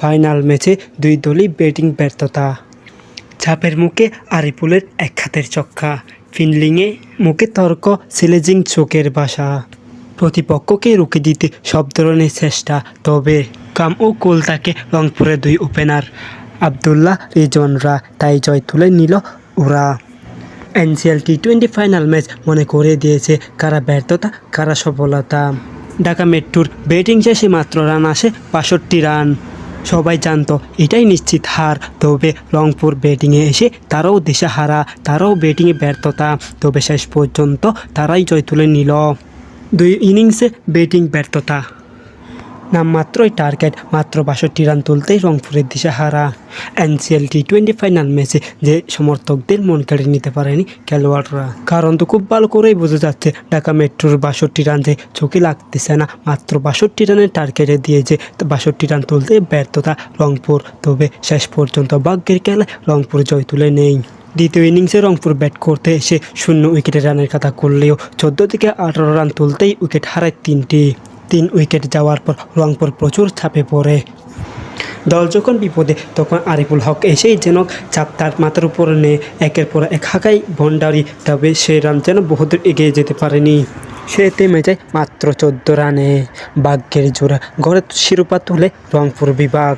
Final ম্যাচে দুই দলই ব্যাটিং ব্যর্থতা। চাপের মুখে আরিপুলের এক হাতের চক্কা ফিনলিংয়ে মুখে তর্ক, সিলেজিং চোখের বাসা। প্রতিপক্ষকে রুখে দিতে সব ধরনের চেষ্টা, তবে কাম ও কোলতাকে রংপুরে দুই ওপেনার, আবদুল্লাহ রিজনরা তাই জয় তুলে নিল ওরা। NCL T twenty final match মনে করে দিয়েছে কারা ব্যর্থতা, কারা সফলতা। ঢাকা মেট্রোর ব্যাটিং শেষে মাত্র রান আসে বাষট্টি রান। সবাই জানতো, এটাই নিশ্চিত হার। তবে রংপুর ব্যাটিংয়ে এসে তারাও দেশে হারা তারাও ব্যাটিংয়ে ব্যর্থতা। তবে শেষ পর্যন্ত তারাই জয় তুলে নিল। দুই ইনিংসে ব্যাটিং ব্যর্থতা। নামমাত্রই টার্গেট মাত্র বাষট্টি রান তুলতেই রংপুরের দিশাহারা এনসিএল টি টোয়েন্টি ফাইনাল ম্যাচে যে সমর্থকদের মন কেড়ে নিতে পারেনি খেলোয়াড়রা। কারণ তো খুব ভালো করেই বোঝা যাচ্ছে, ঢাকা মেট্রোর বাষট্টি রান যে চোখে লাগতেছে না, মাত্র বাষট্টি রানের টার্গেটে দিয়েছে বাষট্টি রান তুলতে ব্যর্থতা রংপুর। তবে শেষ পর্যন্ত ভাগ্যের খেলায় রংপুর জয় তুলে নেই। দ্বিতীয় ইনিংসে রংপুর ব্যাট করতে এসে শূন্য উইকেটে রানের কথা করলেও চোদ্দ থেকে আঠারো রান তুলতেই উইকেট হারায় তিনটি। তিন উইকেট যাওয়ার পর রংপুর প্রচুর ছাপে পড়ে। দল যখন বিপদে, তখন আরিফুল হক এসেই যেন চাপ তার মাথার উপরে নেয়। একের পর এক হাঁকাই ভণ্ডারি, তবে সে রান যেন বহুদূর এগিয়ে যেতে পারেনি। সে থেমে যায় মাত্র চোদ্দ রানে। ভাগ্যের জোড়া ঘরে শিরোপা তুলে রংপুর বিভাগ।